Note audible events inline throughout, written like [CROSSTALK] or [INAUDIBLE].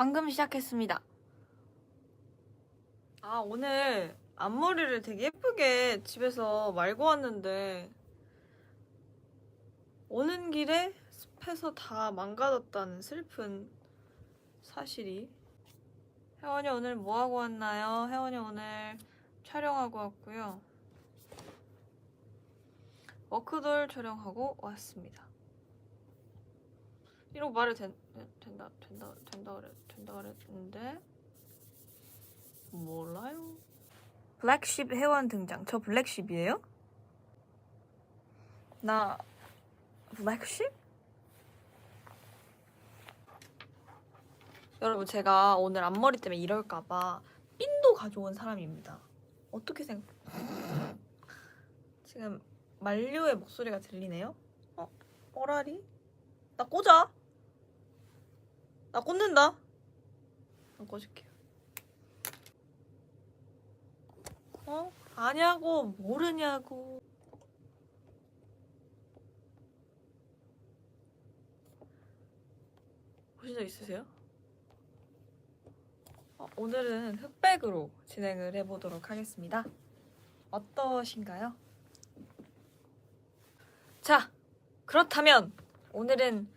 방금 시작했습니다. 아, 오늘 앞머리를 되게 예쁘게 집에서 말고 왔는데, 오는 길에 습해서 다 망가졌다는 슬픈 사실이. 혜원이 오늘 뭐 하고 왔나요? 혜원이 오늘 촬영하고 왔고요. 워크돌 촬영하고 왔습니다. 이러고 말을 된, 된다 된다 된다 그래 된다 그랬는데 몰라요. 블랙쉽 회원 등장. 저 블랙쉽이에요? 나 블랙쉽? 여러분 제가 오늘 앞머리 때문에 이럴까봐 핀도 가져온 사람입니다. 어떻게 생각? 지금 만료의 목소리가 들리네요? 어? 뽀라리? 나 꽂아. 나 꽂는다. 안 꽂을게요. 어? 아냐고 모르냐고. 보신 적 있으세요? 어, 오늘은 흑백으로 진행을 해보도록 하겠습니다. 어떠신가요? 자, 그렇다면 오늘은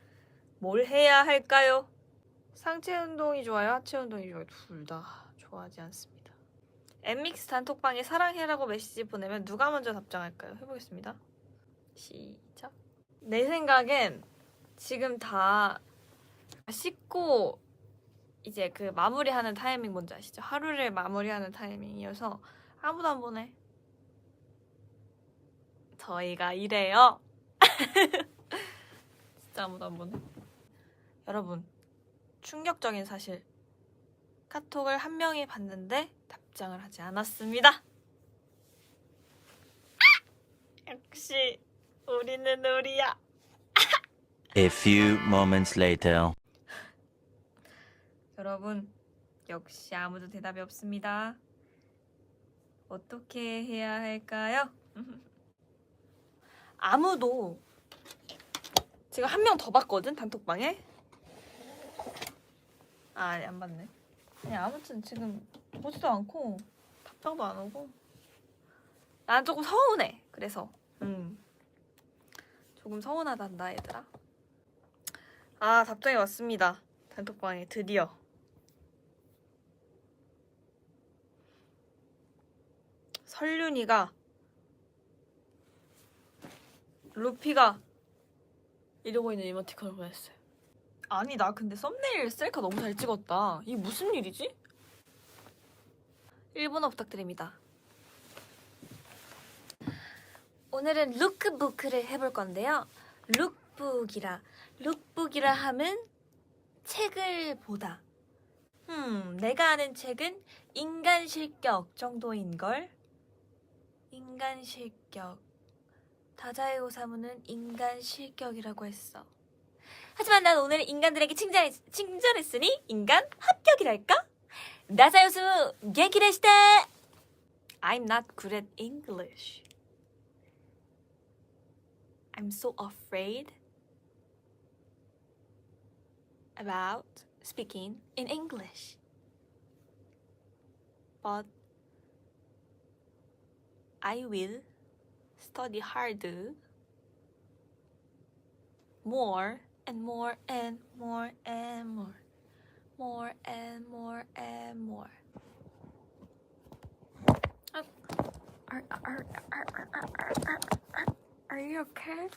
뭘 해야 할까요? 상체 운동이 좋아요? 하체 운동이 좋아요? 둘 다 좋아하지 않습니다. 엠믹스 단톡방에 사랑해라고 메시지 보내면 누가 먼저 답장할까요? 해보겠습니다. 시작. 내 생각엔 지금 다 씻고 이제 그 마무리하는 타이밍 뭔지 아시죠? 하루를 마무리하는 타이밍이어서 아무도 안 보내. 저희가 이래요. [LAUGHS] 진짜 아무도 안 보네. 여러분, 충격적인 사실. 카톡을 한 명이 봤는데 답장을 하지 않았습니다. 아! 역시 우리는 우리야. A few moments later. [LAUGHS] 여러분, 역시 아무도 대답이 없습니다. 어떻게 해야 할까요? [LAUGHS] 아무도 지금 한 명 더 봤거든 단톡방에. 아, 아니, 안 봤네. 아니, 아무튼 지금 보지도 않고 답장도 안 오고. 난 조금 서운해. 그래서, 음, 조금 서운하단다 얘들아. 아, 답장이 왔습니다. 단톡방에 드디어. 설륜이가 루피가 이러고 있는 이모티콘을 보냈어요. 아니 나 근데 썸네일 셀카 너무 잘 찍었다. 이게 무슨 일이지? 일본어 부탁드립니다. 오늘은 룩북을 해볼 건데요. 룩북이라 룩북이라 함은 책을 보다. 음, 내가 아는 책은 인간 실격 정도인 걸. 인간 실격. 다자의 오사무는 인간 실격이라고 했어. 하지만 난 오늘 인간들에게 칭찬했, 칭찬했으니 인간 합격이랄까? 나사요수 게키레시대! I'm not good at English. I'm so afraid about speaking in English. But I will study harder more and more and more and more more and more and more are, are, are, are, are, are, are, are you okay?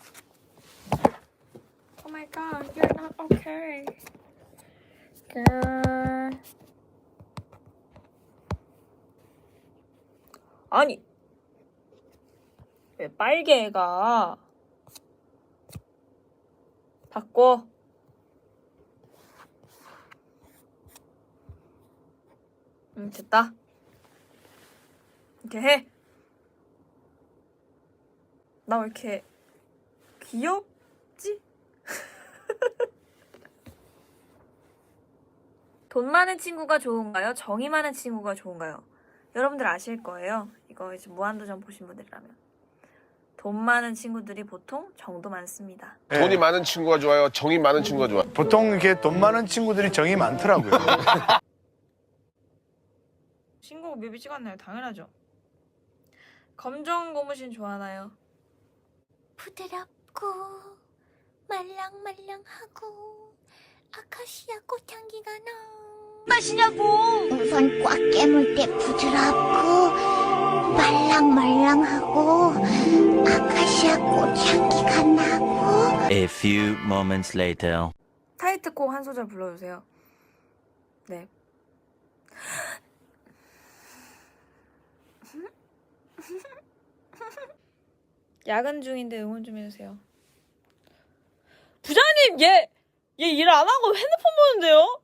Oh my god, you're not okay. Girl. 아니 왜 빨개가 바꿔 응 됐다 이렇게 해 나 왜 이렇게 귀엽지? [LAUGHS] 돈 많은 친구가 좋은가요? 정이 많은 친구가 좋은가요? 여러분들 아실 거예요. 이거 이제 무한도전 보신 분들이라면. 돈 많은 친구들이 보통 정도 많습니다. 예. 돈이 많은 친구가 좋아요. 정이 많은 친구가 좋아요. 보통 이렇게 돈 많은 친구들이 정이 많더라고요. [LAUGHS] 신곡 뮤비 찍었나요? 당연하죠. 검정 고무신 좋아하나요? 부드럽고 말랑말랑하고 아카시아 꽃향기가 나 맛이냐고 우선 꽉 깨물 때 부드럽고 말랑말랑하고 아카시아 꽃향기가 나고 A few moments later. 타이트곡 한 소절 불러주세요. 네. [LAUGHS] 야근 중인데 응원 좀 해주세요. 부장님 얘 얘 일 안 하고 핸드폰 보는데요?